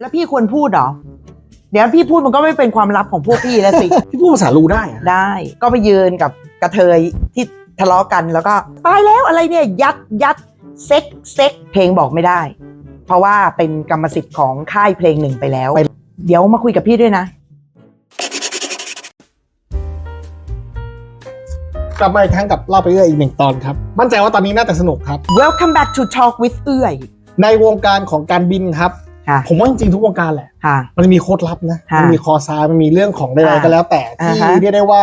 แล้วพี่ควรพูดเหรอ เดี๋ยวพี่พูดมันก็ไม่เป็นความลับของพวกพี่แล้วสิ พี่พูดภาษาลูได้อะได้ ก็ไปยืนกับกระเทยที่ทะเลาะกันแล้วก็ตายแล้วอะไรเนี่ยยัดยัดเซ็กเซ็กเพลงบอกไม่ได้ เพราะว่าเป็นกรรมสิทธิ์ของค่ายเพลงหนึ่งไปแล้ว เดี๋ยวมาคุยกับพี่ด้วยนะ กลับมาอีกครั้งกับเล่าไปเรื่อยอีกหนึ่งตอนครับ มั่นใจว่าตอนนี้น่าจะสนุกครับ Welcome back to Talk with เอื้อย ในวงการของการบินครับ ค่ะผมว่าจริงๆทุกวงการแหละ ค่ะ มันจะมีโค้ดลับนะ ค่ะมันมีคอซายมันมีเรื่องของใดอ่าๆก็แล้วแต่ที่อ่าฮะ เรียกได้ว่า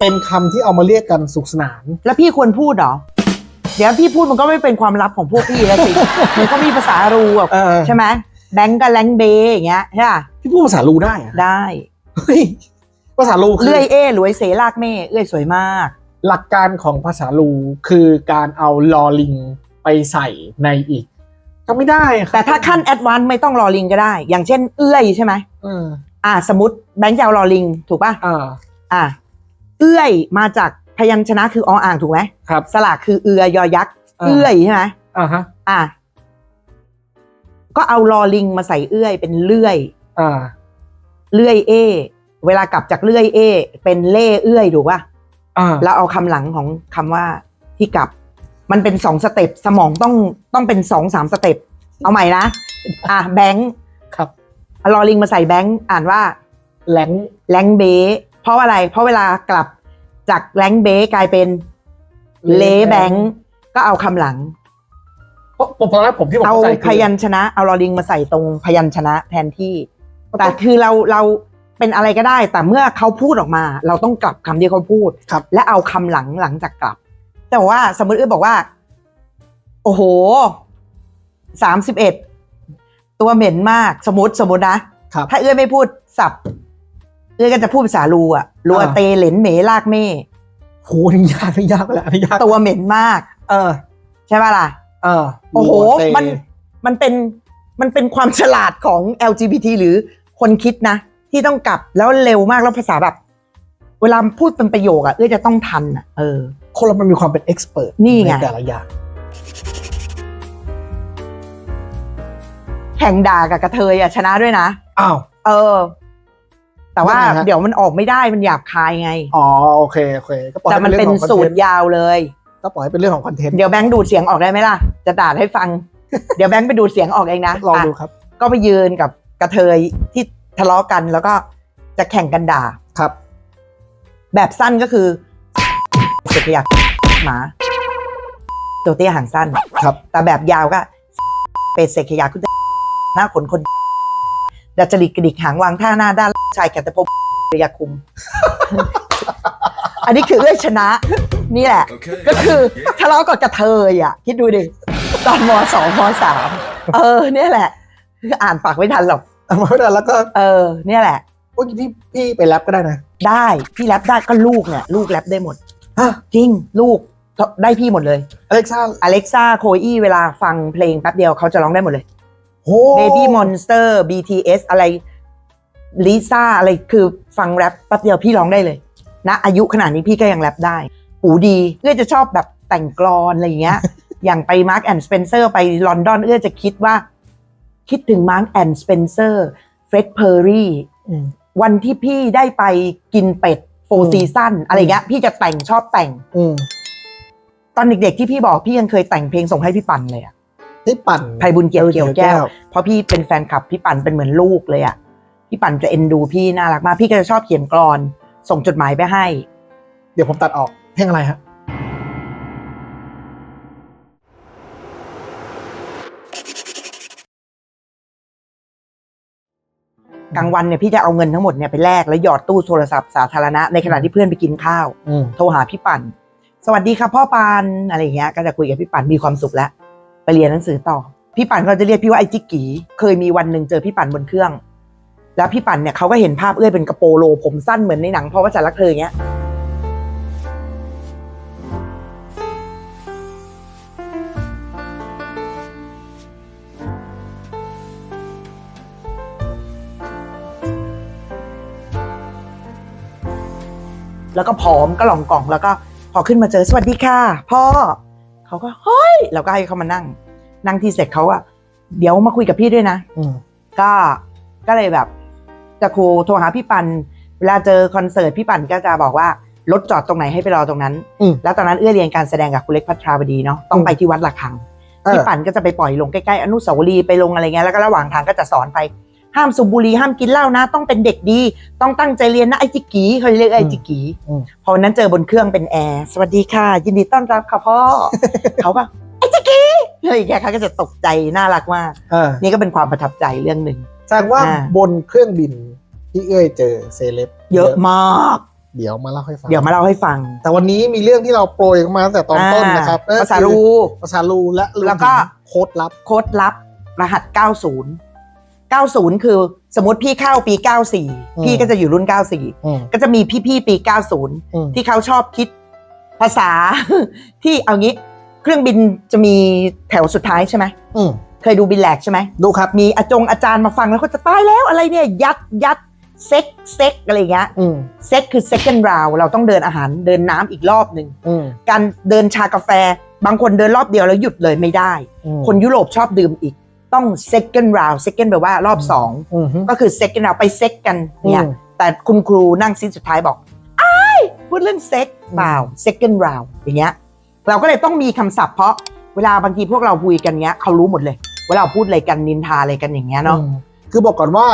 เป็นคำที่เอามาเรียกกันสุขสนาน แล้วพี่ควรพูดเหรอ เดี๋ยวพี่พูดมันก็ไม่เป็นความลับของพวกพี่แล้วสิ มันก็มีภาษารูอะเออใช่ไหมแบงก์กับแลงเบอย่างเงี้ยใช่ป่ะพี่พูดภาษาลูได้อะได้เฮ้ยภาษาลูคือเลื่อยเอ้หลวยเสลากเม่เอื้อยสวยมาก หลักการของภาษาลูคือการเอาลอลิงไปใส่ในอีก ก็ไม่ได้ครับแต่ถ้าขั้นแอดวานซ์ไม่ต้องรอลิงก็ได้ อย่างเช่นเอื้อยใช่ไหมเอออ่า สมมติแบงค์จะเอารอลิง ถูกป่ะอ่าอ่า เอื้อยมาจากพยัญชนะคือออ่างถูกไหมครับสระคือเอือยอยักษ์อ่าเอื้อยใช่ไหมอ่าฮะ อ่า ก็เอารอลิงมาใส่เอื้อยเป็นเลื่อย อ่า เลื่อยเอ เวลากลับจากเลื่อยเอ เป็นเล่เอื้อยถูกป่ะอ่าแล้วเอาคำหลังของคำว่าที่กลับ มันเป็นสองสเต็ปสมองต้องต้องเป็นสองสามสเต็ปเอาใหม่นะอะแบงค์ครับเอารอลิงมาใส่แบงค์อ่านว่าแหลงแรงเบเพราะอะไร เพราะเวลากลับจากแรงเบกลายเป็นเลแบงค์ก็เอาคำหลังเพราะผมตอนแรกผมที่ผมเอาเข้าใจพคือยัญชนะเอารอลิงมาใส่ตรงพยัญชนะแทนที่แต่คือเราเราเป็นอะไรก็ได้ แต่เมื่อเขาพูดออกมา เราต้องกลับคำที่เขาพูดครับและเอาคำหลังหลังจากกลับ แต่ว่าสมมติเอื้อบอกว่า โอ้โหสามสิบเอ็ดตัวเหม็นมากสมมติสมมตินะ ครับถ้าเอื้อไม่พูดสับ เอื้อก็จะพูดภาษาลูอะรัวอ่าเตเหลนเหมลากเม่โหนี่ยากนี่ยากไปแล้วนี่ยากตัวเหม็นมาก เออ ใช่ป่ะล่ะ เออ โอ้โหเตมันมันเป็นมันเป็นความฉลาดของ LGBT หรือคนคิดนะ ที่ต้องกลับแล้วเร็วมากแล้วภาษาแบบ เวลาพูดเป็นประโยคอะเอื้อจะต้องทันอะเออ คนเรามันมีความเป็นเอ็กซ์เพรสนี่ไง ในแต่ละอย่าง แข่งด่ากับกระเทยอะชนะด้วยนะ อ้าว เออ แต่ว่ายังไงฮะ เดี๋ยวมันออกไม่ได้มันหยาบคายไง อ๋อโอเคโอเค ก็ปล่อยแต่ให้มันเรื่เป็นองของสูคอตนรเทนต์ยาวเลย ก็ปล่อยให้เป็นเรื่องของคอนเทนต์เดี๋ยวแบงค์ดูดเสียงออกได้ไหมล่ะ จะด่าให้ฟัง เดี๋ยวแบงค์ไปดูดเสียงออกเองนะลองดูะครับก็ไปยืนกับกระเทยที่ทะเลาะกันแล้วก็จะแข่งกันด่า ครับ แบบสั้นก็คือ เสกยักหมาตัวเตี้ยหางสั้น ครับ แต่แบบยาวก็ เป็ดเสกยักคุณหน้าขนคนดัจจริตกระดิกหางวางท่าหน้าด้านชายแกตะพบยาคุม อันนี้คือเอื้อยชนะ นี่แหละ ก็คือทะเลาะกับกระเทยอะ คิดดูดิ ตอนมสองมสามเออ เนี่ยแหละคืออ่านปากไม่ทันหรอกเอามาไม่ได้แล้วก็เออ เนี่ยแหละ โอ้ยพี่พี่ไปแรปก็ได้นะ ได้ พี่แรปได้ก็ลูกเนี่ย ลูกแรปได้หมด ฮะจริงลูกได้พี่หมดเลยอเล็กซ่าอเล็กซ่าโคอี้เวลาฟังเพลงแป๊บเดียวเขาจะร้องได้หมดเลยโห Baby Monster BTS อะไรลิซ่าอะไรคือฟังแรปแป๊บเดียวพี่ร้องได้เลยนะอายุขนาดนี้พี่ก็ยังแรปได้หูดีเอื้อจะชอบแบบแต่งกลอนอะไรอย่างเงี้ย อย่างไป Mark and Spencer ไปลอนดอนเอื้อจะคิดว่า คิดถึง Mark and Spencer Fred Perry อืมวันที่พี่ได้ไปกินเป็ด โฟอืมซีซั่นอะไรเงี้ยพี่จะแต่งชอบแต่งอืมตอนเด็กๆที่พี่บอกพี่ยังเคยแต่งเพลงส่งให้พี่ปั่นเลยอะพี่ปั่นไพบุญเกียวเกี่ยวแก้วเพราะพี่เป็นแฟนคลับพี่ปั่นเป็นเหมือนลูกเลยอะพี่ปั่นจะเอ็นดูพี่น่ารักมากพี่ก็จะชอบเขียนกรอน ส่งจดหมายไปให้ เดี๋ยวผมตัดออกเพลงอะไรฮะ กลางวันเนี่ยพี่จะเอาเงินทั้งหมดเนี่ยไปแลกแล้วหยอดตู้โทรศัพท์สาธารณะในขณะที่เพื่อนไปกินข้าว อืมโทรหาพี่ปั่น สวัสดีครับพ่อปานอะไรอย่างเงี้ย ก็จะคุยกับพี่ปั่นมีความสุขแล้ว ไปเรียนหนังสือต่อ พี่ปั่นเขาจะเรียกพี่ว่าไอ้จิกกีเคยมีวันหนึ่งเจอพี่ปั่นบนเครื่อง แล้วพี่ปั่นเนี่ยเขาก็เห็นภาพเอื้อยเป็นกระโปรงโลผมสั้นเหมือนในหนังเพราะว่าจันรักเธออย่างเงี้ย แล้วก็ผอมก็หลองกล่องแล้วก็พอขึ้นมาเจอสวัสดีค่ะพ่อเขาก็เฮ้ยเราก็ให้เขามานั่ง นั่งที่เสร็จเขาอะเดี๋ยวมาคุยกับพี่ด้วยนะอืมก็ก็เลยแบบจะครูโทรหาพี่ปัน เวลาเจอคอนเสิร์ตพี่ปันก็จะบอกว่ารถจอดตรงไหนให้ไปรอตรงนั้นอืมแล้วตอนนั้นเอื้อเรียนการแสดงกับคุณเล็กพัทราบดีเนาะต้องไปที่วัดระฆังเออพี่ปันก็จะไปปล่อยลงใกล้ๆอนุสาวรีย์ไปลงอะไรเงี้ยแล้วก็ระหว่างทางก็จะสอนไป ห้ามสูบบุหรี่ห้ามกินเหล้านะ ต้องเป็นเด็กดี ต้องตั้งใจเรียนนะไอ้จิกกีเขาเรียกไอ้จิกกีอืมพอวันนั้นเจอบนเครื่องเป็นแอร์สวัสดีค่ะ ยินดีต้อนรับค่ะพ่อเขาก็ไอ้จิกกีเฮ้ยแกเขาก็จะตกใจน่ารักมากเออนี่ก็เป็นความประทับใจเรื่องหนึ่งแสดงว่าอ่าบนเครื่องบินที่เอ้ยเจอเซเลบเยอะมากเดี๋ยวมาเล่าให้ฟัง เดี๋ยวมาเล่าให้ฟัง แต่วันนี้มีเรื่องที่เราโปรยมาตั้งแต่ตอนต้นนะครับอ่านั่นภาษาคือรูภาษาลูและรมแล้วก็ถึงโค้ดลับ โค้ดลับ รหัส 90 90 คือสมมติพี่เข้าปี 94 พี่ก็จะอยู่รุ่น 94อืมก็จะมีพี่ๆปีอืม90 ที่เขาชอบคิดภาษาที่เอางี้ เครื่องบินจะมีแถวสุดท้ายใช่ไหมอืมเคยดูบินแลกใช่ไหมดูครับมีอาจงอาจารย์มาฟังแล้วก็จะตายแล้วอะไรเนี่ย ยัดยัดเซ็กเซ็กอะไรอย่างเงี้ยอืมเซ็กคือ second round เราต้องเดินอาหารเดินน้ำอีกรอบหนึ่งอืมการเดินชากาแฟ บางคนเดินรอบเดียวแล้วหยุดเลยไม่ได้อืมคนยุโรปชอบดื่มอีก ต้อง second round second แปลว่ารอบสองอืม ก็คือ second round ไปเซ็กกันเนี่ยอืม แต่คุณครูนั่งซีทสุดท้ายบอกอ้ายพูดเรื่องเซ็กเปล่า second round อย่างเงี้ยเราก็เลยต้องมีคำศัพท์เพราะเวลาบางทีพวกเราคุยกันเงี้ยเขารู้หมดเลยว่าเราพูดอะไรกันนินทาอะไรกันอย่างเงี้ยเนาะอืมคือบอกก่อนว่า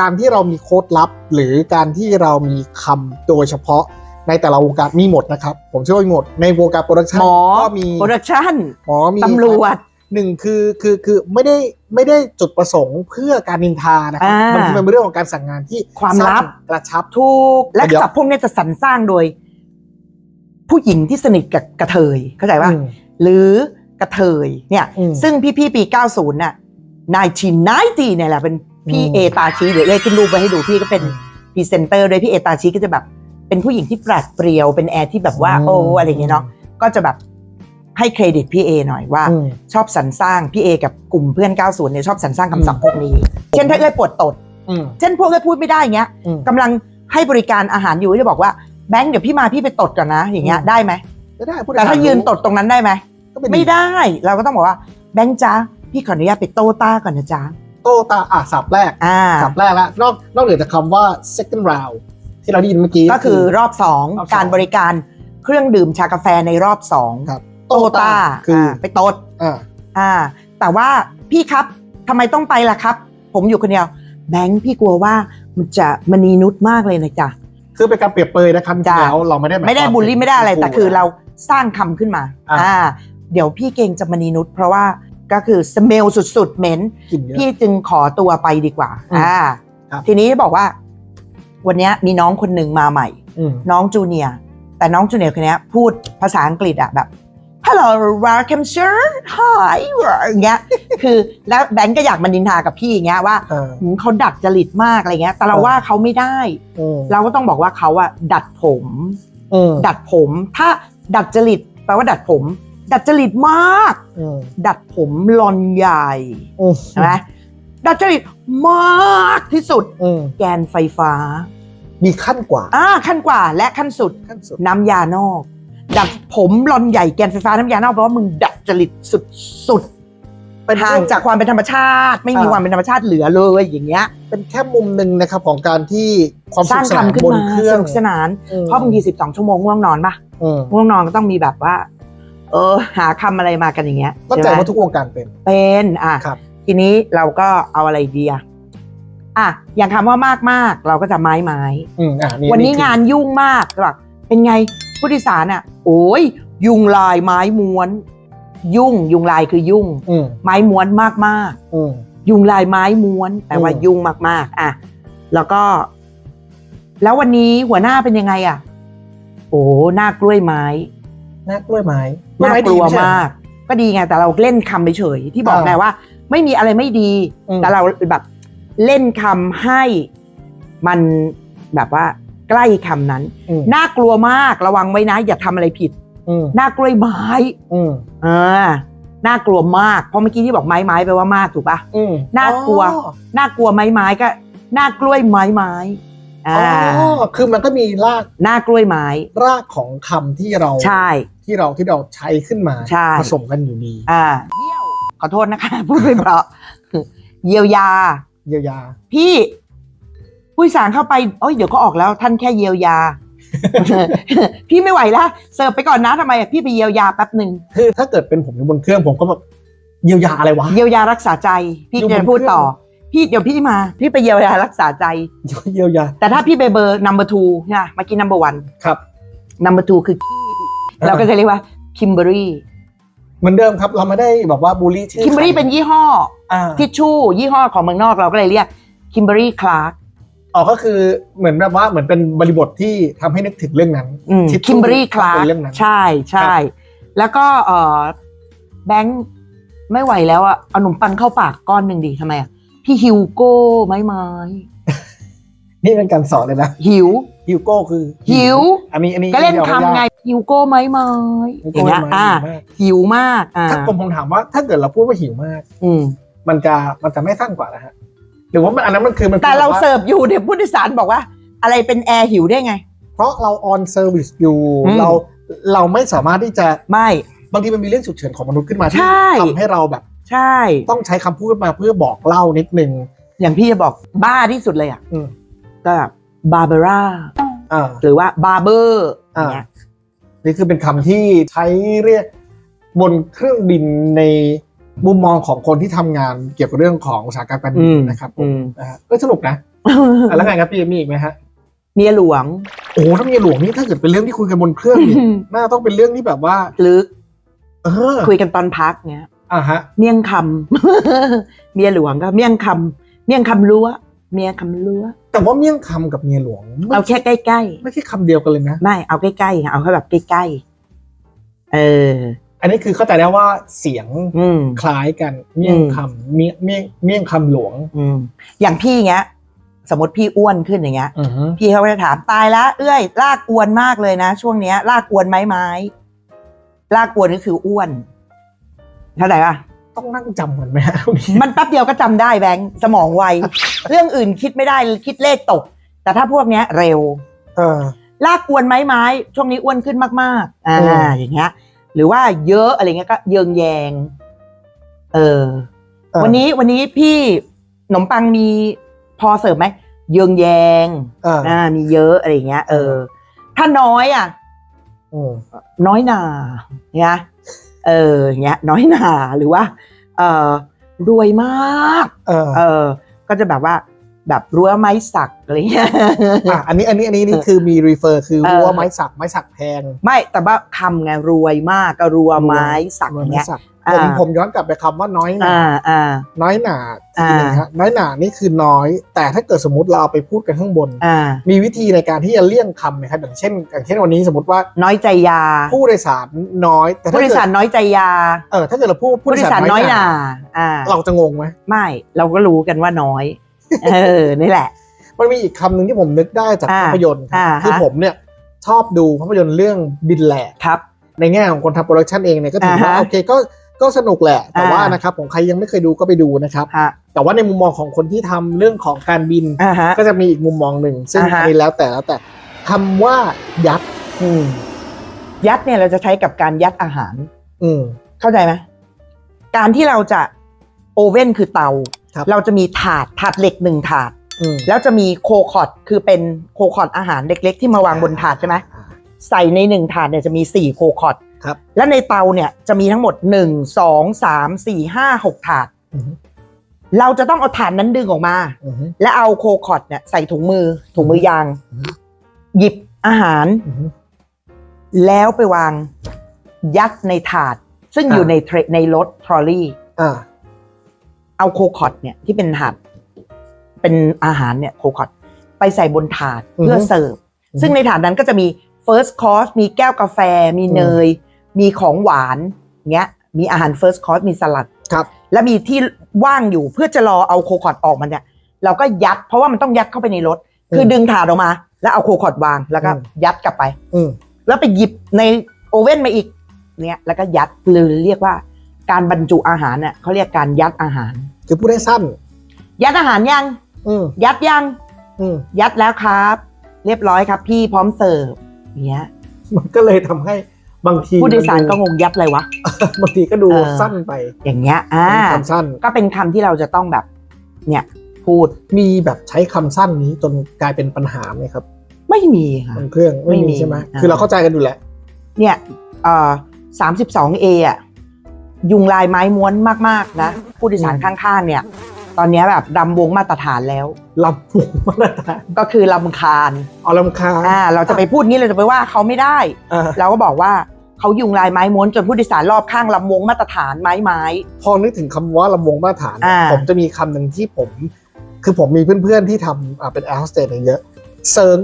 การที่เรามีโค้ดลับ หรือการที่เรามีคำโดยเฉพาะในแต่ละวงการมีหมดนะครับ ผมเชื่อว่ามีหมดในวงการโปรดักชันหมอ ก็มีโปรดักชั่นหมอมีตำรวจ หนึ่งคือคือคือไม่ได้ไม่ได้จุดประสงค์เพื่อการนินทานะครับอ่ามั มันเป็นเรื่องของการสั่งงานที่ความลับสร้งกระชับ ถูกและเดี๋ยว ศัพท์พวกเนี้ยจะสรรสร้างโดย ผู้หญิงที่สนิทกับกระเทยเข้าใจป่ะอืม หรือกระเทยเนี่ย อืมซึ่งพี่พี่ๆปี 90น่ะ1990เนี่ยแหละเป็นพี่อืม เอตาชีเดี๋ยวเอ้ยขึ้นรูปไปให้ดูพี่ก็เป็นพรีเซนเตอร์ด้วยพี่เอตาชีก็จะแบบ เป็นผู้หญิงที่แปลกเปรียวเป็นแอร์ที่แบบว่าโอ้อะไรอย่างเงี้ยเนาะก็จะแบบ ให้เครดิตพี่เอหน่อยว่าอืมชอบสรรสร้างพี่เอกับกลุ่มเพื่อน 90เนี่ยชอบสรรสร้างคำศัพท์พวกนี้ เช่นถ้าเอ้ยปวดตดอืมเช่นพวกเอ้ยพูดไม่ได้อย่างเงี้ยอืมกำลังให้บริการอาหารอยู่จะบอกว่าแบงค์เดี๋ยวพี่มาพี่ไปตดก่อนนะ อย่างเงี้ยอืมได้ไหมไม่ได้ผู้โดแต่สรถ้ายืนตดตรงนั้นได้ไหมก็เป็นไม่ได้เราก็ต้องบอกว่าแบงค์จ้าพี่ขออนุญาตไปโต้ต้าก่อนนะจ๊ะโตตาอะสับแรกอ่าสับแรกแล้วนอกนอกเหนือจากคำว่า second round ที่เราได้ยินเมื่อกี้ ก็คือรอบสองรอบสองการบริการเครื่องดื่มชากาแฟในรอบสองครับ โตต้าคืออ่าไปโตดอ่าอ่า แต่ว่าพี่ครับทำไมต้องไปล่ะครับ ผมอยู่คนเดียว แบงค์พี่กลัวว่ามันจะมณีนุษย์มากเลยนะจ๊ะ คือเป็นการเปรียบเปรยนะครับจริจ้ะงๆแล้วเราไม่ได้หายไม่ได้ความบูลลี่ไม่ได้อะไรเป็นแต่คือเราสร้างคำขึ้นมา อ่า อ่า เดี๋ยวพี่เก่งจะมณีนุษย์เพราะว่าก็คือสเมลสุดๆเหม็น กลิ่นเยอะ พี่จึงขอตัวไปดีกว่า อืมอ่า ครับ ทีนี้บอกว่า วันเนี้ยมีน้องคนหนึ่งมาใหม่ อืมน้องจูเนียร์แต่น้องจูเนียร์คนเนี้ยพูดภาษาอังกฤษอะแบบ hello welcome sir hi อย่างเงี้ย คือแล้วแบงก์ก็อยากมานินทากับพี่อย่างเงี้ยว่าเออ หืมเขาดัดจริตมากอะไรเงี้ย แต่เราเออ ว่าเขาไม่ได้อืมเราก็ต้องบอกว่าเขาอะดัดผมอืมดัดผม ถ้าดัดจริตแปลว่าดัดผม ดัดจริตมากอืมดัดผมลอนใหญ่อืมใช่ไหมดัดจริตมากที่สุดอืมแกนไฟฟ้ามีขั้นกว่าอ่าขั้นกว่าและขั้นสุดขั้นสุดน้ำยานอก ดัดผมลอนใหญ่แกนไฟฟ้าน้ำยานอกเพราะว่ามึงดัดจริตสุดสุดๆห่างจากความเป็นธรรมชาติ ไม่มีความเป็นธรรมชาติเหลือเลยอย่างเงี้ยเป็นแค่มุมหนึ่งนะครับของการที่ความสร้างสุขสนานคำขึ้นบนมาเครื่สองนุกสนาน อืมเพราะบางทีสิบสองชั่วโมงง่วงนอนปะอืมง่วงนอนก็ต้องมีแบบว่า เออ หาคำอะไรมากันอย่างเงี้ยมั่นใจช่ไหมว่าทุกวงการเป็น เป็นอะครับ ทีนี้เราก็เอาอะไรดีอะอะอย่างคำว่ามากมากๆเราก็จะไม้ไม้ อืมอ่าวันนี้คืองานยุ่งมากแบบเป็นไง ผู้โดยสารอะ โอ้ยยุงลายไม้ม้วน ยุ่งยุงลายคือยุ่ง อืมไม้ม้วนมากมากอืมๆยุงลายไม้ม้วนแปลว่าอืม ยุ่งมากๆ อะ แล้วก็ แล้ววันนี้หัวหน้าเป็นยังไงอะ โอ้หน้ากล้วยไม้ น่ากล้วยไม้น่ากลัวไไใช่เหรอ มาก ก็ดีไงแต่เราเล่นคำไปเฉยๆที่บอกอ่าไงว่า ไม่มีอะไรไม่ดี อืม แต่เราแบบเล่นคำให้มันแบบว่า ใกล้คำนั้น อืม น่ากลัวมากระวังไว้นะ อย่าทำอะไรผิด อืมน่ากล้วยไม้อืมอ่าน่ากลัวมากเพราะเมื่อกี้ที่บอกไม้ไม้แปลว่ามากถูกปะ อืมน่ากลัว อ๋อน่ากลัวไม้ไม้ก็น่ากล้วยไม้ไม้อ่าอ๋อคือมันก็มีรากน่ากล้วยไม้รากของคำที่เราใช่ ที่เราที่เราใช้ขึ้นมาใช่ ผสมกันอยู่ดีอ่าเยี่ยวขอโทษนะคะ พูดไม่เพราะเยียวยา เยียวยาพี่ ผู้โดยสารเข้าไปโอ้ยเดี๋ยวก็ออกแล้วท่านแค่เยียวยา พี่ไม่ไหวแล้วเสิร์ฟไปก่อนนะทำไมอะพี่ไปเยียวยาแป๊บหนึ่งคือถ้าเกิดเป็นผมอยู่บนเครื่องผมก็แบบเยียวยาอะไรวะ เยียวยารักษาใจ พี่อยู่บนจะพูดต่อ พี่เดี๋ยวพี่มา พี่ไปเยียวยารักษาใจ เยียวยา แต่ถ้าพี่ไปเบอร์ number two ใช่ไหมเมื่อกี้ number one ครับ number two คือขี้เราก็จะเรียกว่าคิมเบอรี่เหมือนเดิมครับเราไม่ได้แบบว่าบูลลี่ชื่อคิมเบอรี่ใรเป็นยี่ห้ออ่าทิชชู่ยี่ห้อของเมืองนอกเราก็เลยเรียกคิมเบอรี่คลาร์ก อ๋อก็คือเหมือนแบบว่าเหมือนเป็นบริบทที่ทำให้นึกถึงเรื่องนั้นทิชชู่คิมเบอรี่คลาเป็ร์นเรื่องนั้น ใช่ใช่แล้วก็เออแบงค์ไม่ไหวแล้วอะเอาขนมปังเข้าปากก้อนหนึ่งดีทำไมอะพี่ฮิวโก้ไม้ไม้นี่เป็นการสอนเลยนะหิว ฮิวโก้คือหิว อันนี้อันนี้ก็เล่นดี๋ยวคำไงยากฮิวโก้ไม้ไม้ฮิวอโก้ย่างเงี้ยมาอ่าหิวมากหิวมากอ่าถ้าผมผมถามว่าถ้าเกิดเราพูดว่าหิวมาก อืม มันจะมันจะไม่สั้นกว่านะฮะ หรือว่ามันอันนั้นมันคือมันคือแต่เราบบว่เสิร์ฟอยู่เดี๋ยวผู้โดยสารบอกว่า อะไรเป็นแอร์หิวได้ไง เพราะเราออนเซอร์วิสอยู่อืม เราเราไม่สามารถที่จะไม่ บางทีมันมีเรื่องฉุกเฉินของมนุษย์ขึ้นมาที่ใช่ ทำให้เราแบบ ใช่ ต้องใช้คำพูดมาเพื่อบอกเล่านิดนึงอย่างพี่จะบอกบ้าที่สุดเลยอะ อืมก็บาร์เบราอ่า หรือว่าบาร์เบอร์ออ่าย่างเงี้ยนี่คือเป็นคำที่ใช้เรียกบนเครื่องบินใน มุมมองของคนที่ทำงานเกี่ยวกับเรื่องของอุตสาหกรรมการบินนะครับผมอืมนะฮะก็สนุกนะอะแล้วไงครับพี่มีอีกไหมฮะเมียหลวงโอ้โหถ้ามีหลวงนี่ถ้าเกิดเป็นเรื่องที่คุยกันบนเครื่องนี่น่าต้องเป็นเรื่องที่แบบว่าลึกเออคุยกันตอนพักเงี้ยอะฮะ เมี่ยงคำเมียหลวงก็เมี่ยงคำเมี่ยงคำรั้วเมียคำรั้วแต่ว่าเมี่ยงคำกับเมียหลวงไม่เอาแค่ใกล้ไม่ใช่คำเดียวกันเลยนะๆไม่เอาใกล้ๆเอาแค่แบบใกล้ๆเออ อันนี้คือเข้าใจได้ว่าเสียงอืม คล้ายกันเมี่ยงคำเมี่ยงเมี่ยงเมี่ยงคำหลวงอืม อย่างพี่เงี้ย สมมติพี่อ้วนขึ้นอย่างเงี้ย อือฮึพี่เขาก็จะถามตายแล้วเอ้ยลากอวนมากเลยนะ ช่วงเนี้ย ลากอวนไม้ไม้ลากอวนก็คืออ้วนเข้าใจปะต้องนั่งจำกันไหมฮะมันแป๊บเดียวก็จำได้แบงค์สมองไว เรื่องอื่นคิดไม่ได้คิดเลขตก แต่ถ้าพวกเนี้ย เร็ว เออ ลากอวนไม้ไม้ช่วงนี้อ้วนขึ้นมากๆอ่าอืมอย่างเงี้ย หรือว่าเยอะอะไรเงี้ยก็เยิงแยง เออเออวันนี้วันนี้พี่ขนมปังมีพอเสิร์ฟไหมเยิงแยงเอออ่ามีเยอะอะไรเงี้ย เออ ถ้าน้อยอะอืมน้อยหนาเนี่ยเอออย่างเงี้ย น้อยหนาหรือว่า เออรวยมาก เออเออก็จะแบบว่า แบบรั้วไม้สักอะไรเงี้ย อะอันนี้อันนี้อันนี้นี่คือมีรีเฟอร์คือเออ รั้วไม้สักไม้สักแพงไม่แต่ว่าคำไงรวยมากก็รัวไม้สักรั้วอย่างไม้เงี้ย สักอ่า ผมผมย้อนกลับไปคำว่าน้อยหนาอ่าอ่า น้อยหนาอ่า ทีนึงฮะน้อยหนานี่คือน้อย แต่ถ้าเกิดสมมติเราเอาไปพูดกันข้างบน อ่า มีวิธีในการที่จะเลี่ยงคำไหมครับอย่างเช่นอย่างเช่นวันนี้สมมติว่าน้อยใจยาผู้โดยสารน้อย แต่ถ้าผู้โดยเกิสารดน้อยใจยาเออถ้าเกิดเราพูดผู้โดยสารน้อยหนาอ่า เราจะงงไหม ไม่เราก็รู้กันว่าน้อย เออนี่แหละ มันมีอีกคำหนึ่งที่ผมนึกได้จากอ่าภาพยนตร์ครับอ่าฮะคือผมเนี่ยชอบดูภาพยนตร์เรื่องบินแหลกครับในแง่ของคนทำโปรดักชันเองเนี่ยก็ถือว่าอ่าฮะโอเคก็ก็สนุกแหละ แต่อ่าว่านะครับผมใครยังไม่เคยดูก็ไปดูนะครับฮะแต่ว่าในมุมมองของคนที่ทำเรื่องของการบินอ่าฮะก็จะมีอีกมุมมองหนึ่ง ซึ่งอ่าฮะอันนี้แล้วแต่แล้วแต่คำว่ายัดอืมยัดเนี่ยเราจะใช้กับการยัดอาหาร อืมเข้าใจไหมการที่เราจะโอเว่นคือเตา ครับ เราจะมีถาดถาดเหล็กหนึ่งถาด อืมแล้วจะมีโคคอร์ดคือเป็นโคคอร์ดอาหารเล็ก ๆ ที่มาวางบนถาดใช่ไหมอ่า ใส่ในหนึ่งถาดเนี่ยจะมีสี่โคคอร์ดครับ และในเตาเนี่ยจะมีทั้งหมดหนึ่งสองสามสี่ห้าหกถาด อืมเราจะต้องเอาถาดนั้นดึงออกมา อืม และเอาโคคอร์ดเนี่ยใส่ถุงมือถุงมือยาง อืม หยิบอาหารอืม แล้วไปวางยัดในถาด ซึ่งอยู่อ่าในเทรในรถทรอลลี่ อ่า เอาโคคอร์ดเนี่ยที่เป็นถาดเป็นอาหารเนี่ยโคคอร์ดไปใส่บนถาดเพื่อเสิร์ฟ ซึ่งในถาดนั้นก็จะมี first course มีแก้วกาแฟ มีเนย มีของหวานเงี้ย มีอาหาร first course มีสลัดครับ และมีที่ว่างอยู่เพื่อจะรอเอาโคคอร์ดออกมาเนี่ย เราก็ยัดเพราะว่ามันต้องยัดเข้าไปในรถ คือดึงถาดออกมา แล้วเอาโคคอร์ดวางแล้วก็อืมยัดกลับไป อืมแล้วไปหยิบในโอเว่นมาอีกเนี่ยแล้วก็ยัดหรือเรียกว่า การบรรจุอาหารเนี่ยเขาเรียกการยัดอาหาร คือพูดให้สั้น ยัดอาหารยัง อืมยัดยัง อืมยัดแล้วครับ เรียบร้อยครับ พี่พร้อมเสิร์ฟอย่างเงี้ย มันก็เลยทำให้บางทีผู้โดยสารมันก็งงยัดอะไรวะ บางทีก็ดูเออ สั้นไปอย่างเงี้ยอ่าเป็นคำสั้น ก็เป็นคำที่เราจะต้องแบบ เนี่ยพพูดมีแบบใช้คำสั้นนี้จนกลายเป็นปัญหาไหมครับไม่มีค่ะ บนเครื่องไม่ไม่มีมีใช่ไหมอ่า คือเราเข้าใจกันอยู่แล้วเนี่ยเอ่อสามสิบสองเออะ ยุงลายไม้ม้วนมากๆนะผู้โดยสารข้างๆเนี่ย ตอนเนี้ยแบบดำวงมาตรฐานแล้วลำหูมาตรฐานก็คือลำคาญเอาลำคาญอ่าเราจะไปพูดงี้เราจะไปว่าเขาไม่ได้อ่าเราก็บอกว่าเขายุงลายไม้ม้วนจนผู้โดยสารรอบข้างลำวงมาตรฐานไม้ไม้พอนึกถึงคำว่าลำวงมาตรฐานอ่าผมจะมีคำหนึ่งที่ผม คือผมมีเพื่อนๆที่ทำอ่าเป็นแอร์โฮสเตสเยอะเซิร์ง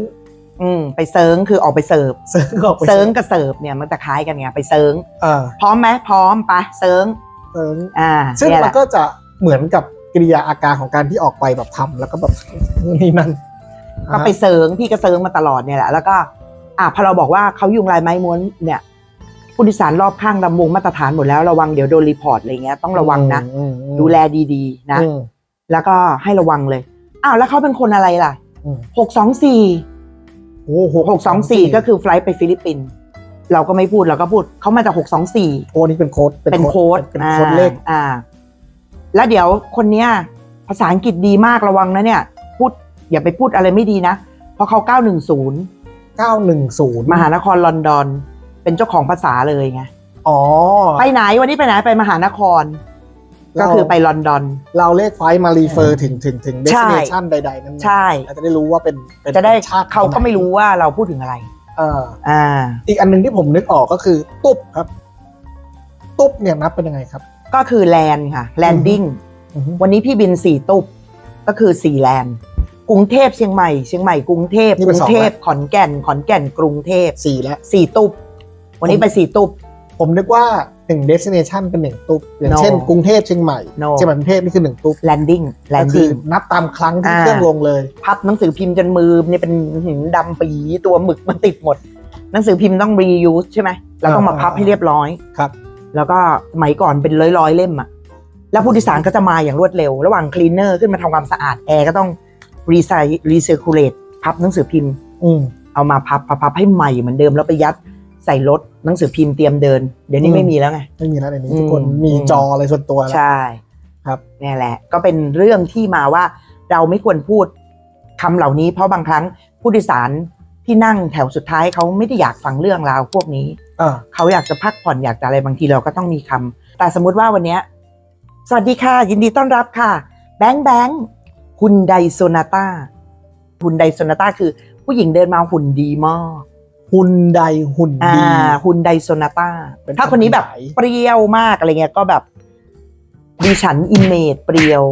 อืมไปเซิร์งคือออกไปเสิร์ฟเซิร์งออกไปเซิร์งกับเสิร์ฟเนี่ยมันจะคล้ายกันไงไปเซิร์งอ่าพร้อมไหมพร้อมไปเซิร์งเซิร์งอ่าซึ่งเนี่ยแหมันละก็จะเหมือนกับกิริยาอาการของการที่ออกไปแบบทำแล้วก็แบบนี่นั่นก็ไปเซิร์งพี่ก็เซิร์งมาตลอดเนี่ยแหละแล้วก็ อะพอเราบอกว่าเขายุงลายไม้ม้วนเนี่ยผู้โดยสารรอบข้างลำวงมาตรฐานหมดแล้วระวังเดี๋ยวโดนรีพอร์ตอะไรเงี้ยต้องระวังนะอืมอืมดูแลดีๆ นะอืมแล้วก็ให้ระวังเลยอ้าวแล้วเขาเป็นคนอะไรล่ะอืมหกสองสี่ โอ้โหหกสองสี่ก็คือไฟลท์ไปฟิลิปปินส์เราก็ไม่พูดเราก็พูดเขามาจากหกสองสี่โอ้นี่เป็นโค้ดเป็นโค้ดเป็นโค้ดเลขอ่า แล้วเดี๋ยวคนเนี้ยภาษาอังกฤษดีมากระวังนะเนี่ย พูดอย่าไปพูดอะไรไม่ดีนะ เพราะเขา910 910มหานครลอนดอน เป็นเจ้าของภาษาเลยไงอ๋อไปไหนวันนี้ไปไหนไปมหานคร ก็คือไปลอนดอน เราเลขไฟล์มารีเฟอร์ถึงถึงถึงใช่ destination ใด ๆ นั้นใช่เราจะได้รู้ว่าเป็นเป็นจะได้เป็นชาติเขาก็ไม่รู้ว่าเราพูดถึงอะไรเอออ่า อีกอันหนึงที่ผมนึกออกก็คือ ตุ๊บครับ ตุ๊บเนี่ยนับเป็นยังไงครับ ก็คือแลนด์ค่ะแลนดิ้งอือฮึวันนี้พี่บินสี่ตุบก็คือสี่แลนด์กรุงเทพเชียงใหม่เชียงใหม่กรุงเทพนี่กเป็รุนงสองเทพแล้วขอนแก่นขอนแก่นกรุงเทพสี่แล้วสี่ตุบวันนี้ไปสี่ตุบผมนึกว่า หนึ่ง destination เป็นหนึ่งตุ๊บอย่าง No เช่น กรุงเทพเชียงใหม่ No เชียงใหม่กรุงเทพนี่คือหนึ่งตุ๊บแลนดิ้งแลก็นคืดิ้องนับตามครั้งที่อ่า เครื่องลงเลย พับหนังสือพิมพ์จนมือเนี่ยเป็นหืมดำปีตัวหมึกมันติดหมด หนังสือพิมพ์ต้อง reuse ใช่ไหมเราต้องมาอ่าพับให้เรียบร้อยครับ แล้วก็สมัยก่อนเป็นร้อยร้อยๆเล่มอะแล้วผู้โดยสารก็จะมาอย่างรวดเร็ว ระหว่างคลีนเนอร์ขึ้นมาทำความสะอาดแอร์ก็ต้องรีไซรีเซอร์คูลเลตพับหนังสือพิมพ์ อืมเอามาพับพับพับให้ใหม่เหมือนเดิมแล้วไปยัด ใส่รถหนังสือพิมพ์เตรียมเดิน เดี๋ยวนี้อืมไม่มีแล้วไง ไม่มีแล้วในนี้อืมทุกคนมีอืมจออะไรส่วนตัวแล้วใช่ครับเนี่ยแหละ ก็เป็นเรื่องที่มาว่าเราไม่ควรพูดคำเหล่านี้ เพราะบางครั้งผู้โดยสารที่นั่งแถวสุดท้ายเขาไม่ได้อยากฟังเรื่องราวพวกนี้อ่าเขาอยากจะพักผ่อนอยากจะอะไรบางทีเราก็ต้องมีคำแต่สมมุติว่าวันเนี้ยสวัสดีค่ะ ยินดีต้อนรับค่ะ แบงค์แบงค์หุ่นไดโซนาต้าหุ่นไดโซนาต้าคือผู้หญิงเดินมาหุ่นดีมาก หุ่นใดหุ่นอ่าดีหุ่นไดโซนาต้าเป็นถ้าคนนี้แบบคำขยายเปรี้ยวมากอะไรเงี้ยก็แบบดิฉันอิมเมจเปรี้ยว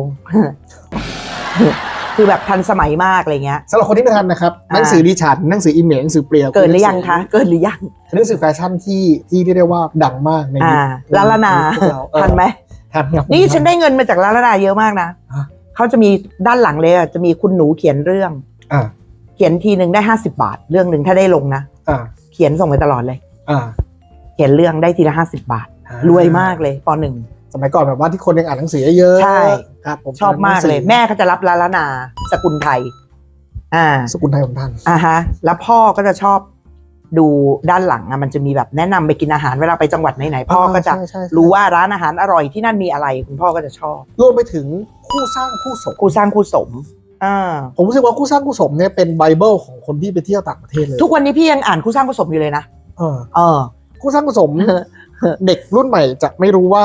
คือแบบทันสมัยมากอะไรเงี้ย สำหรับคนที่ไม่ทันนะครับอ่า หนังสือดิฉันหนังสืออิมเมจหนังสือเปรียวเกิดหรือยังคะ เกิดหรือยัง หนังสือแฟชั่นที่ที่เรียกได้ว่าดังมากในอ่ายุคลาลานาพวกเราเออทันไหม ทันครับ นี่ฉันได้เงินมาจากลาลานาเยอะมากนะ ฮะ เขาจะมีด้านหลังเลยอะจะมีคุณหนูเขียนเรื่อง อ่าเขียนทีหนึ่งได้ห้าสิบาท เรื่องหนึ่งถ้าได้ลงนะ อ่าเขียนส่งไปตลอดเลย อ่า เขียนเรื่องได้ทีละห้าสิบาทรวยมากเลยปหนึ่ง สมัยก่อนแบบว่าที่คนยังอ่านหนังสือเยอะๆใช่ ครับ ผมชอบมากเลย แม่เขาจะรับลาลานาสกุลไทย อ่า สกุลไทยของท่านอ่าฮะ แล้วพ่อก็จะชอบดูด้านหลังอะมันจะมีแบบแนะนำไปกินอาหารเวลาไปจังหวัดไหนๆพ่อก็จะใช่ใช่ใช่รู้ว่าร้านอาหารอร่อยที่นั่นมีอะไร คุณพ่อก็จะชอบ รวมไปถึงคู่สร้างคู่สมครูสร้างครูสม อ่าผมรู้สึกว่าคู่สร้างคู่สมเนี่ยเป็นไบเบิลของคนที่ไปเที่ยวต่างประเทศเลยทุกวันนี้พี่ยังอ่านครูสร้างครูสมอยู่เลยนะเออเออคู่สร้างคู่สมเด็กรุ่นใหม่จะไม่รู้ว่า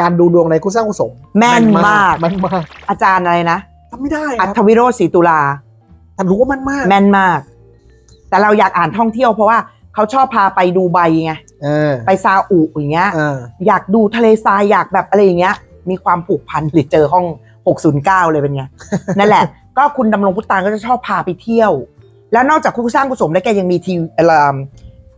การดูดวงในคู่สร้างคู่สมแม่นมากแม่นมากอาจารย์อะไรนะทำไม่ได้คอัรับธวิโรจน์ศรีตุลาแต่รู้ว่าแม่นมากแม่นมาก แต่เราอยากอ่านท่องเที่ยวเพราะว่าเขาชอบพาไปดูไบไงเออไปซาอุอย่างเงี้ยเอออยากดูทะเลทรายอยากแบบอะไรอย่างเงี้ย มีความผูกพันหรือเจอห้อง 609 เลยเป็นไง นั่นแหละ ก็คุณดำรงพุตานก็จะชอบพาไปเที่ยว แล้วนอกจากคู่สร้างกุศลแล้วแกยังมีทีเอ่อ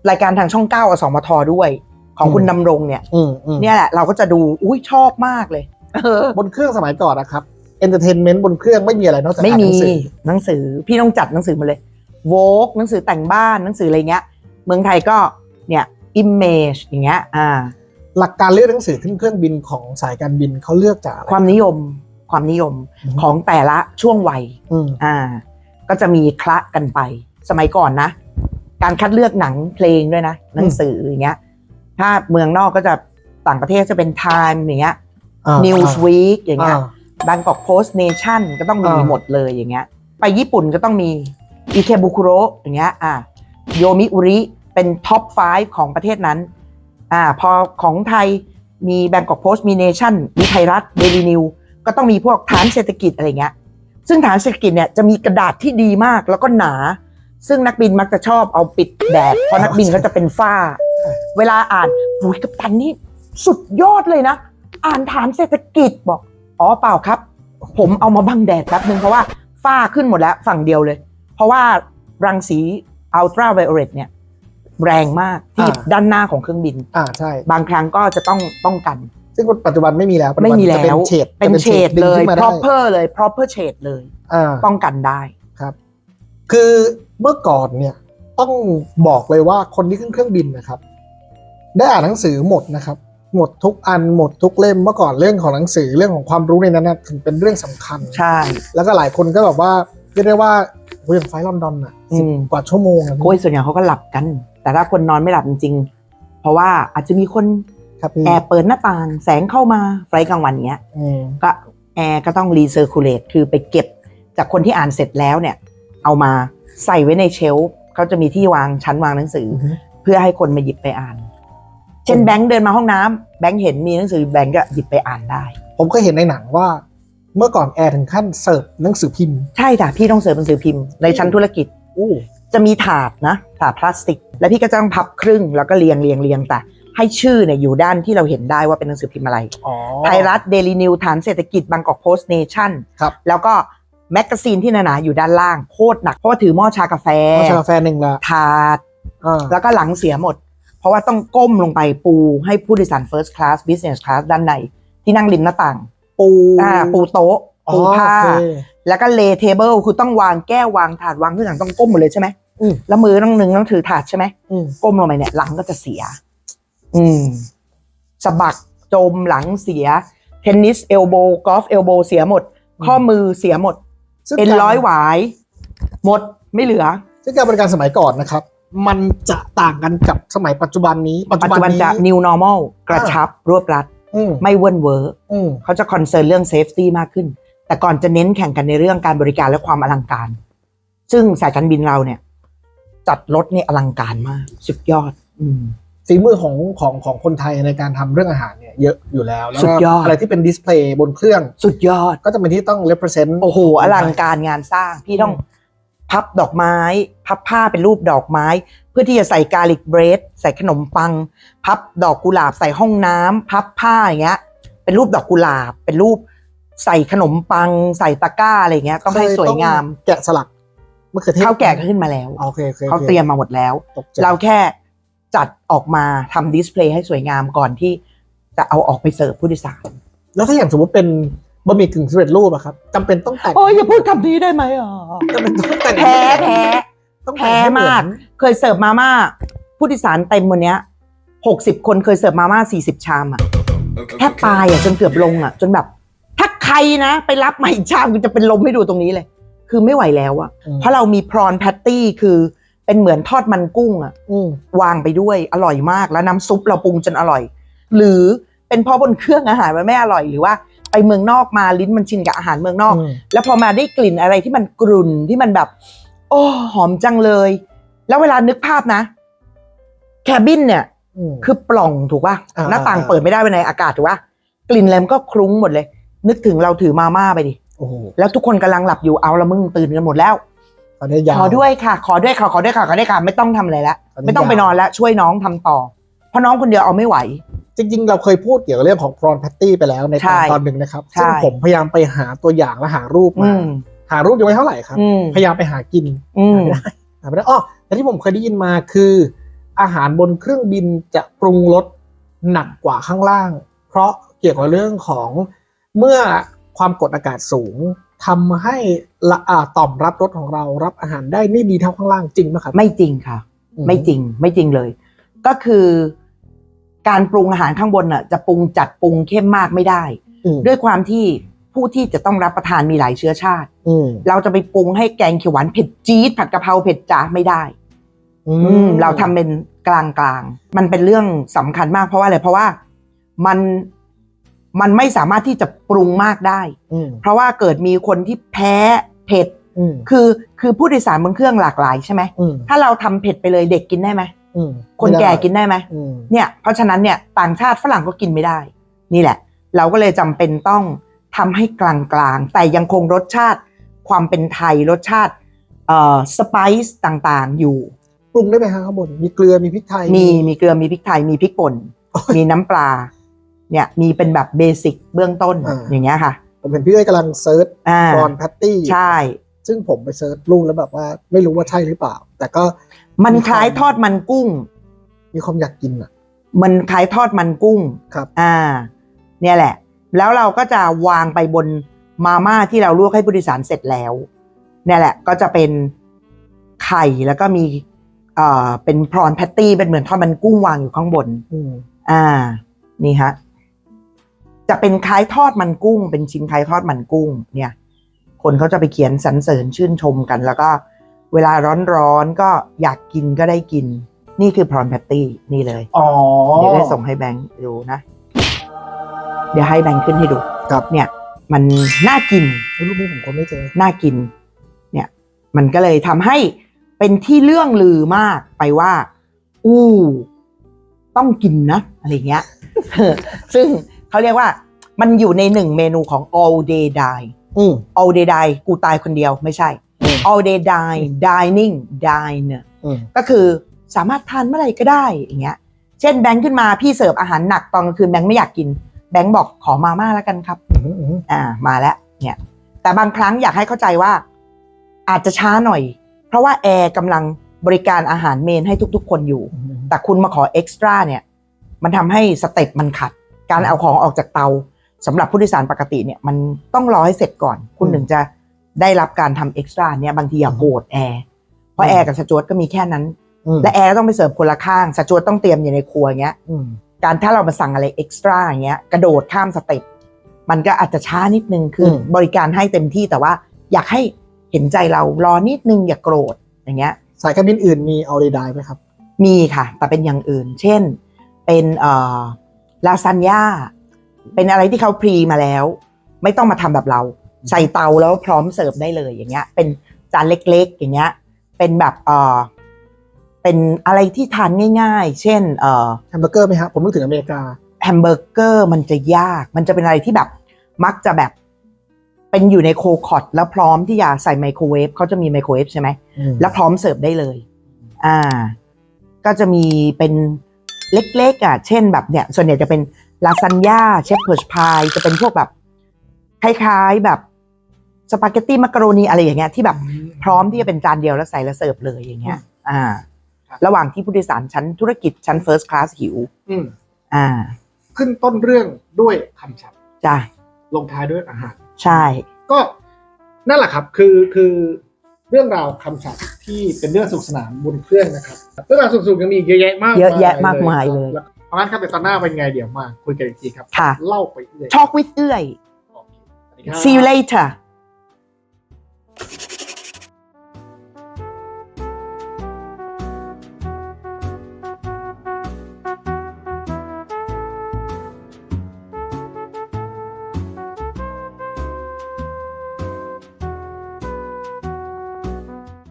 รายการทางช่องเก้าอสมทด้วย ของคุณอืมดำรงเนี่ยอืมอืมเนี่ยแหละเราก็จะดูอุ้ยชอบมากเลยเออบนเครื่องสมัยก่อนนะครับเอนเตอร์เทนเมนต์บนเครื่องไม่มีอะไรนอกจากไม่อ่านหมีนังสือหนังสือพี่ต้องจัดหนังสือมาเลยโวกหนังสือแต่งบ้านหนังสืออะไรเงี้ย เมืองไทยก็เนี่ยอิมเมจอย่างเงี้ยอ่า หลักการเลือกหนังสือขึ้นเครื่องบินของสายการบินเขาเลือกจากอะไรความนิยม ความนิยมอืมของแต่ละช่วงวัยอืมอ่า ก็จะมีคละกันไป สมัยก่อนนะ การคัดเลือกหนังเพลงด้วยนะหนังสืออย่างเงี้ย ถ้าเมืองนอกก็จะต่างประเทศจะเป็น Time อย่างเงี้ยอ่า Newsweek อย่างเงี้ยอ่า Bangkok Post Nation ก็ต้องมีอ่าหมดเลยอย่างเงี้ย ไปญี่ปุ่นก็ต้องมีอิเคบุคุโรอย่างเงี้ยอะโยมิอุริเป็นท็อป 5 ของประเทศนั้นอ่าพอของไทยมี Bangkok Post มี Nation มีไทยรัฐ Daily New ก็ต้องมีพวกฐานเศรษฐกิจอะไรเงี้ย ซึ่งฐานเศรษฐกิจเนี่ยจะมีกระดาษที่ดีมากแล้วก็หนา ซึ่งนักบินมักจะชอบเอาปิดแดดเพราะนักบินเขาจะเป็นฝ้า เวลาอ่านหุยกัปตันนี่สุดยอดเลยนะ อ่านฐานเศรษฐกิจบอกอ๋อเปล่าครับ ผมเอามาบังแดดแป๊บนึงเพราะว่าฝ้าขึ้นหมดแล้วฝั่งเดียวเลย เพราะว่ารังสีอัลตราไวโอเลตเนี่ยแรงมากที่อ่าด้านหน้าของเครื่องบิน อ่าใช่ บางครั้งก็จะต้องป้องกัน ซึ่งปัจจุบันไม่มีแล้วปัจจุไม่บันมีจะแล้เป็นว เฉดเป็นจะเฉดดึงเลย ขึ้นมาได้ proper เลย proper shade เลย อ่า ป้องกันได้ คือเมื่อก่อนเนี่ยต้องบอกเลยว่าคนที่ขึ้นเครื่องบินนะครับ ได้อ่านหนังสือหมดนะครับ หมดทุกอันหมดทุกเล่มเมื่อก่อนเรื่องของหนังสือเรื่องของความรู้ในนั้นนะถึงเป็นเรื่องสำคัญ ใช่ แล้วก็หลายคนก็แบบว่าเรียกได้ว่าโอ้ยอย่างไฟล์ลอนดอนอะอืสิบม กว่าชั่วโมงอะโอ้ยส่วนใหญ่เขาก็หลับกัน แต่ถ้าคนนอนไม่หลับจริงๆ เพราะว่าอาจจะมีคน ครับพี่แอร์เปิดหน้าต่างแสงเข้ามาไฟล์กลางวันเงี้ยอืมก็แอร์ก็ต้องรีเซอร์คูลเลตคือไปเก็บจากคนที่อ่านเสร็จแล้วเนี่ย เอามาใส่ไว้ในเชลฟ์เขาจะมีที่วางชั้นวางหนังสือเพื่อให้คนมาหยิบไปอ่าน เช่นแบงค์เดินมาห้องน้ำแบงค์เห็นมีหนังสือแบงค์ก็หยิบไปอ่านได้ ผมเคยเห็นในหนังว่า เมื่อก่อนแอร์ถึงขั้นเสิร์ฟหนังสือพิมพ์ใช่จ้ะพี่ต้องเสิร์ฟหนังสือพิมพ์ในชั้นธุรกิจ อู้จะมีถาดนะถาดพลาสติก แล้วพี่ก็จะต้องพับครึ่งแล้วก็เรียงเรียงเรียงแต่ ให้ชื่อเนี่ยอยู่ด้านที่เราเห็นได้ว่าเป็นหนังสือพิมพ์อะไรอ๋อไทยรัฐเดลีนิวฐานเศรษฐกิจบางกอกโพสต์เนชั่นครับแล้วก็แมกกาซีนที่หนาๆอยู่ด้านล่างโคตรหนักเพราะว่าถือหม้อชากาแฟเพราะชากาแฟหนึ่งละถาดอ่าแล้วก็หลังเสียหมด เพราะว่าต้องก้มลงไปปูให้ผู้โดยสาร First Class Business Class ด้านในที่นั่งริมหน้าต่าง ปูอ่าปูโต๊ะอ๋อปูผ้าโอเคแล้วก็เลเทเบิลคือต้องวางแก้ววางถาดวางทุกอย่างต้องก้มหมดเลยใช่ไหมอืมแล้วมือต้องหนึ่งต้องถือถาดใช่ไหมอืมก้มลงไปเนี่ยหลังก็จะเสีย อืมสะบักจมหลังเสีย เทนนิสเอลโบกอล์ฟเอลโบเสียหมด ข้อมือเสียหมด ซึ่งเป็นการร้อยหวาย หมดไม่เหลือ ซึ่งการบริการสมัยก่อนนะครับ มันจะต่างกันกับสมัยปัจจุบันนี้ปัจปัจุจบันจุบันนี้ จะ new normal กระชับรวบรัด อืมไม่เวินเวอร์อืมเขาจะคอนเซิร์นเรื่องเซฟตี้มากขึ้น แต่ก่อนจะเน้นแข่งกันในเรื่องการบริการและความอลังการ ซึ่งสายการบินเราเนี่ย จัดรถเนี่ยอลังการมาก สุดยอด อืม ฝีมือของของของคนไทยในการทำเรื่องอาหารเนี่ยเยอะอยู่แล้วแล้วสุก็ดยอดอะไรที่เป็นดิสเพลย์บนเครื่องสุดยอดก็จะเป็นที่ต้อง represent โอ้โหอลังการงานสร้างพี่ต้องพับดอกไม้ พับผ้าเป็นรูปดอกไม้ เพื่อที่จะใส่กาลิกเบรดใส่ขนมปัง พับดอกกุหลาบใส่ห้องน้ำพับผ้าอย่างเงี้ย เป็นรูปดอกกุหลาบ เป็นรูปใส่ขนมปัง ใส่ตะกร้าอะไรเงี้ยต้องให้สวยงามแกะสลักมะเขือเทศข้าวแก่ก็ขึ้นมาแล้วโอเคโอเคโอคเขาเตรียมมาหมดแล้วตกใจเราแค่ จัดออกมาทำดิสเพลย์ให้สวยงามก่อนที่จะเอาออกไปเสิร์ฟผู้โดยสารแล้วถ้าอย่างสมมติเป็นบะหมี่กึ่งสำเร็จรูปอะครับจำเป็นต้องแต่งโอ้ยอย่าพูดคำนี้ได้ไหมอะจำเป็นต้องแต่งแพ้แพ้ต้องแต่งให้แพ้มากเหอนเคยเสิร์ฟมาม่าผู้โดยสารเต็มวันเนี้ยหกสิบคนเคยเสิร์ฟมาม่าสี่สิบชามอะแทบตายอะจนเกือบลงอะจนแบบ ถ้าใครนะไปรับมาอีกชามกูจะเป็นลมให้ดูตรงนี้เลย คือไม่ไหวแล้วอะอืมเพราะเรามีพรอนแพตตี้คือ เป็นเหมือนทอดมันกุ้งอะอืมวางไปด้วยอร่อยมากแล้วน้ำซุปเราปรุงจนอร่อย หรือเป็นเพราะบนเครื่องอาหารมันไม่อร่อยหรือว่าไปเมืองนอกมาลิ้นมันชินกับอาหารเมืองนอกอืมแล้วพอมาได้กลิ่นอะไรที่มันกรุ่นที่มันแบบ โอ้หอมจังเลย แล้วเวลานึกภาพนะ แคบินเนี่ยอืมคือปล่องถูกป่ะอ่าหน้าต่างอ่าเปิดไม่ได้ไปในอากาศถูกป่ะกลิ่นแรมนก็คลุ้งหมดเลย นึกถึงเราถือมาม่าไปดิโอ้โหแล้วทุกคนกำลังหลับอยู่เอาละมึงตื่นกันหมดแล้วต อนนี้ยาวขอด้วยค่ะ ขอด้วยค่ะขอด้วยค่ะขอด้วยค่ะ ไม่ต้องทำอะไรแล้วตอนนี้ไม่ต้องไปยาวนอนแล้วช่วยน้องทำต่อ เพราะน้องคนเดียวเอาไม่ไหว จริง ๆ เราเคยพูดเกี่ยวกับเรื่องของ prawn patty ไปแล้วในตใช่อนตอนหนึ่งนะครับใช่ซึ่งผมพยายามไปหาตัวอย่างและหารูปอืมา มหารูปยังไม่เท่าไหร่ครับ อืมพยายามไปหากินอืม หาไม่ได้หาไม่ได้อ๋อแต่ที่ผมเคยได้ยินมาคือ อาหารบนเครื่องบินจะปรุงรสหนักกว่าข้างล่าง เพราะเกี่ยวกับเรื่องของเมื่อ ความกดอากาศสูงทำให้ละอ่าต่อมรับรสของเรารับอาหารได้ไม่ดีเท่าข้างล่างจริงไหมครับไม่จริงค่ะอืไม่จริงไม่จริงเลย ก็คือการปรุงอาหารข้างบนน่ะจะปรุงจัดปรุงเข้มมากไม่ได้อืมด้วยความที่ผู้ที่จะต้องรับประทานมีหลายเชื้อชาติอืมเราจะไปปรุงให้แกงเขียวหวานเผ็ดจี๊ดผัดกะเพราเผ็ดจ๋าไม่ได้อือืมเราทำเป็นกลางกลางๆมันเป็นเรื่องสำคัญมากเพราะว่าอะไรเพราะว่ามัน มันไม่สามารถที่จะปรุงมากได้ อืมเพราะว่าเกิดมีคนที่แพ้เผ็ด อืมคือคือผู้โดยสารบนเครื่องหลากหลายใช่ไหมอืมถ้าเราทำเผ็ดไปเลยเด็กกินได้ไหมอืมคนแก่กินได้ไหมอืมเนี่ยเพราะฉะนั้นเนี่ยต่างชาติฝรั่งก็กินไม่ได้ นี่แหละ เราก็เลยจำเป็นต้องทำให้กลางๆ แต่ยังคงรสชาติความเป็นไทยรสชาติเอ่อสไปซ์ต่างๆ อยู่ ปรุงได้ไหมฮะข้างบน มีเกลือมีพริกไทยมีมีเกลือมีพริกไทยมีพริกป่น มีน้ำปลา เนี่ยมีเป็นแบบเบสิกเบื้องต้นอย่างเงี้ยค่ะ ผมเห็นพี่เอ้ยกำลังเซิร์ชอ่าบรอนแพตตี้ใช่ ซึ่งผมไปเซิร์ชรูปแล้วแบบว่าไม่รู้ว่าใช่หรือเปล่า แต่ก็มันคล้ายทอดมันกุ้ง มีความอยากกินอะ มันคล้ายทอดมันกุ้งครับ อ่า เนี่ยแหละ แล้วเราก็จะวางไปบนมาม่าที่เราลวกให้ผู้โดยสารเสร็จแล้ว เนี่ยแหละ ก็จะเป็นไข่แล้วก็มีเอ่อเป็นพรอนแพตตี้เป็นเหมือนทอดมันกุ้งวางอยู่ข้างบน อืม อ่า นี่ฮะ จะเป็นคล้ายทอดมันกุ้ง เป็นชิ้นคล้ายทอดมันกุ้ง เนี่ย คนเขาจะไปเขียนสรรเสริญชื่นชมกัน แล้วก็เวลาร้อนๆก็อยากกินก็ได้กิน นี่คือพรอนแพตตี้นี่เลยอ๋อเดี๋ยวได้ส่งให้แบงค์ดูนะ เดี๋ยวให้แบงค์ขึ้นให้ดูครับเนี่ย มันน่ากินรูปนี้ผมก็ไม่เจอน่ากิน เนี่ย มันก็เลยทำให้เป็นที่เรื่องลือมากไปว่า อู้ ต้องกินนะอะไรเงี้ยซึ่ง เขาเรียกว่ามันอยู่ในหนึ่งเมนูของ all day die อืม all day die กูตายคนเดียวไม่ใช่ อืม all day die dining dine อืมก็คือสามารถทานเมื่อไหร่ก็ได้อย่างเงี้ย เช่นแบงค์ขึ้นมาพี่เสิร์ฟอาหารหนักตอนกลางคืนแบงค์ไม่อยากกิน แบงค์บอกขอมาม่าแล้วกันครับ อืมอืมอ่ามาแล้วเนี่ย แต่บางครั้งอยากให้เข้าใจว่า อาจจะช้าหน่อย เพราะว่าแอร์กำลังบริการอาหารเมนให้ทุกๆ คนอยู่ อืมแต่คุณมาขอเอ็กซ์ตร้าเนี่ย มันทำให้สเต็ปมันขัด การเอาของออกจากเตาสำหรับผู้โดยสารปกติเนี่ยมันต้องรอให้เสร็จก่อน คุณถึงจะได้รับการทำเอ็กซ์ตร้าเนี่ยบางทีอย่าโกรธแอร์เพราะแอร์กับสจวตก็มีแค่นั้นอืมและแอร์ก็ต้องไปเสิร์ฟคนละข้างสจวตต้องเตรียมอยู่ในครัวอย่างเงี้ยอืมการถ้าเรามาสั่งอะไรเอ็กซ์ตร้าอย่างเงี้ยกระโดดข้ามสเต็ปมันก็อาจจะช้านิดนึงคืออมบริการให้เต็มที่แต่ว่า อยากให้เห็นใจเรารอนิดนึงอย่าโกรธอย่างเงี้ย สายการบินอื่นมีเอาเดดายไหมครับ มีค่ะ แต่เป็นอย่างอื่น เช่น เป็นเอ่อ ลาซานญ่าเป็นอะไรที่เขาพรีมาแล้ว ไม่ต้องมาทำแบบเรา ใส่เตาแล้วพร้อมเสิร์ฟได้เลยอย่างเงี้ย เป็นจานเล็กๆ อย่างเงี้ย เป็นแบบเอ่อเป็นอะไรที่ทานง่าย ๆ เช่นเอ่อแฮมเบอร์เกอร์ไหมครับผมนึกถึงอเมริกาแฮมเบอร์เกอร์มันจะยาก มันจะเป็นอะไรที่แบบมักจะแบบ เป็นอยู่ในโคคอตแล้วพร้อมที่จะใส่ไมโครเวฟเขาจะมีไมโครเวฟใช่ไหมแล้วพร้อมเสิร์ฟได้เลย อ่า ก็จะมีเป็น เล็กๆอะเช่นแบบเนี่ยส่วนใหญ่จะเป็นลาซานญ่าเชฟเพิร์ชพายจะเป็นพวกแบบคล้ายๆแบบสปาเกตตี้มักกะโรนีอะไรอย่างเงี้ยที่แบบพร้อมที่จะเป็นจานเดียวแล้วใส่แล้วเสิร์ฟเลยอย่างเงี้ย อ่าครับระหว่างที่ผู้โดยสารชั้นธุรกิจชั้นเฟิร์สคลาสหิวอืมอ่า ขึ้นต้นเรื่องด้วยคำฉับจ้ะลงท้ายด้วยอาหาร ใช่ ก็นั่นแหละครับ คือคือเรื่องราวคำฉับที่ ที่เป็นเรื่องสุขสนานบนเครื่องนะครับเรื่องราวสนุกๆยังมีเยอะแยะมากเยอะแยะมากมายเลยเพราะนั้นครับแต่ตอนหน้าเป็นไงเดี๋ยวมาคุยกันอีกทีครับค่ะ เล่าไปเรื่อย Talk with เอื่อย See you later